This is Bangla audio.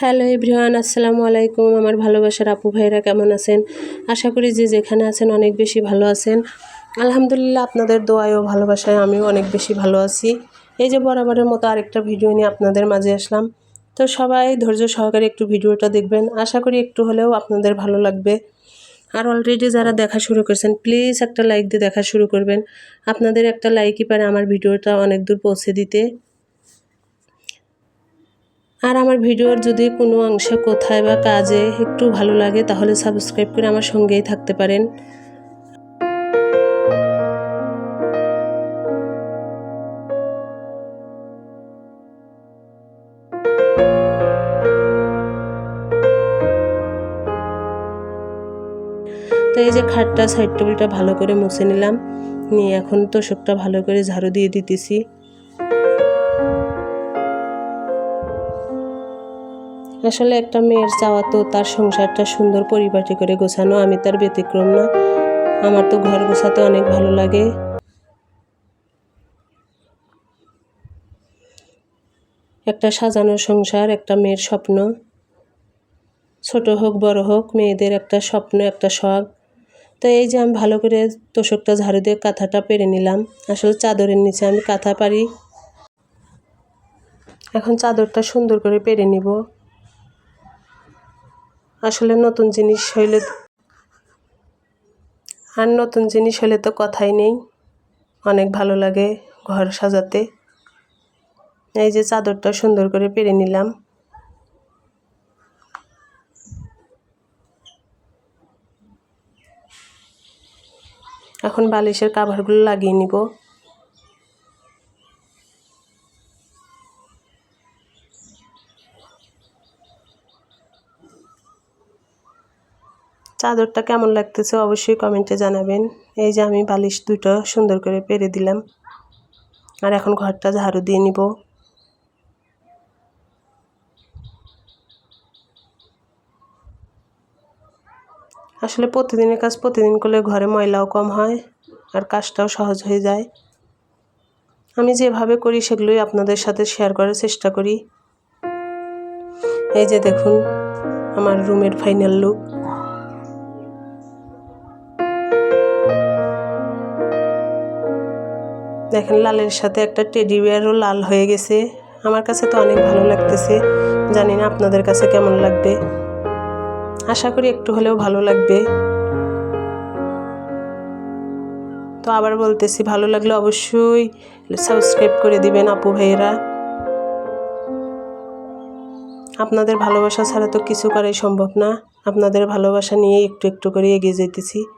হ্যালো এভরিওয়ান, আসসালামু আলাইকুম। আমার ভালোবাসার আপু ভাইরা কেমন আছেন? আশা করি যে যেখানে আছেন অনেক বেশি ভালো আছেন। আলহামদুলিল্লাহ আপনাদের দোয়ায় ও ভালোবাসায় আমিও অনেক বেশি ভালো আছি। এই যে বরাবরের মতো আরেকটা ভিডিও নিয়ে আপনাদের মাঝে আসলাম। তো সবাই ধৈর্য সহকারে একটু ভিডিওটা দেখবেন। আশা করি একটু হলেও আপনাদের ভালো লাগবে। আর অলরেডি যারা দেখা শুরু করেছেন প্লিজ একটা লাইক দিয়ে দেখা শুরু করবেন। আপনাদের একটা লাইকই পারে আমার ভিডিওটা অনেক দূর পৌঁছে দিতে। আর আমার ভিডিওর যদি কোনো অংশে কোথায় বা কাজে একটু ভালো লাগে, তাহলে সাবস্ক্রাইব করে আমার সঙ্গেই থাকতে পারেন। তো এই যে খাটটা সাইড টেবিলটা ভালো করে মুছে নিলাম। নিয়ে এখন তো তোষকটা ভালো করে ঝাড়ু দিয়ে দিতেছি। আসলে একটা মেয়ের চাওয়া তো তার সংসারটা সুন্দর পরিপাটি করে গোছানো, আমি তার ব্যতিক্রম না। আমার তো ঘর গোছাতে অনেক ভালো লাগে। একটা সাজানো সংসার, একটা মেয়ের স্বপ্ন। ছোট হোক, বড় হোক, মেয়েদের একটা স্বপ্ন, একটা শখ। তো এই যে আমি ভালো করে তোষকটা ঝাড়ু দিয়ে কাঁথাটা পেরে নিলাম। আসলে চাদরের নিচে আমি কাঁথা পারি এখন চাদরটা সুন্দর করে পেরে নিব। আসলে নতুন জিনিস হইলে আর নতুন জিনিস হলে তো কথাই নেই। অনেক ভালো লাগে ঘর সাজাতে। এই যে চাদরটা সুন্দর করে পেরে নিলাম। এখন বালিশের কাভারগুলো লাগিয়ে নিব। চাদরটা কেমন লাগতেছে অবশ্যই কমেন্টে জানাবেন। এই যে আমি বালিশ দুটো সুন্দর করে পেরে দিলাম। আর এখন ঘরটা ঝাড়ু দিয়ে নিব। আসলে প্রতিদিনের কাজ প্রতিদিন করলে ঘরে ময়লাও কম হয় আর কাজটাও সহজ হয়ে যায়। আমি যেভাবে করি সেগুলোই আপনাদের সাথে শেয়ার করার চেষ্টা করি। এই যে দেখুন, আমার রুমের ফাইনাল লুক দেখেন লালের সাথে একটা টেডি বিয়ারও লাল হয়ে গেছে। আমার কাছে তো অনেক ভালো লাগতেছে। জানি না আপনাদের কাছে কেমন লাগবে। আশা করি একটু হলেও ভালো লাগবে। তো আবার বলতেছি, ভালো লাগলে অবশ্যই সাবস্ক্রাইব করে দিবেন আপু ভাইয়েরা। আপনাদের ভালোবাসা ছাড়া তো কিছু করাই সম্ভব না। আপনাদের ভালোবাসা নিয়ে একটু একটু করে এগিয়ে যেতেছি।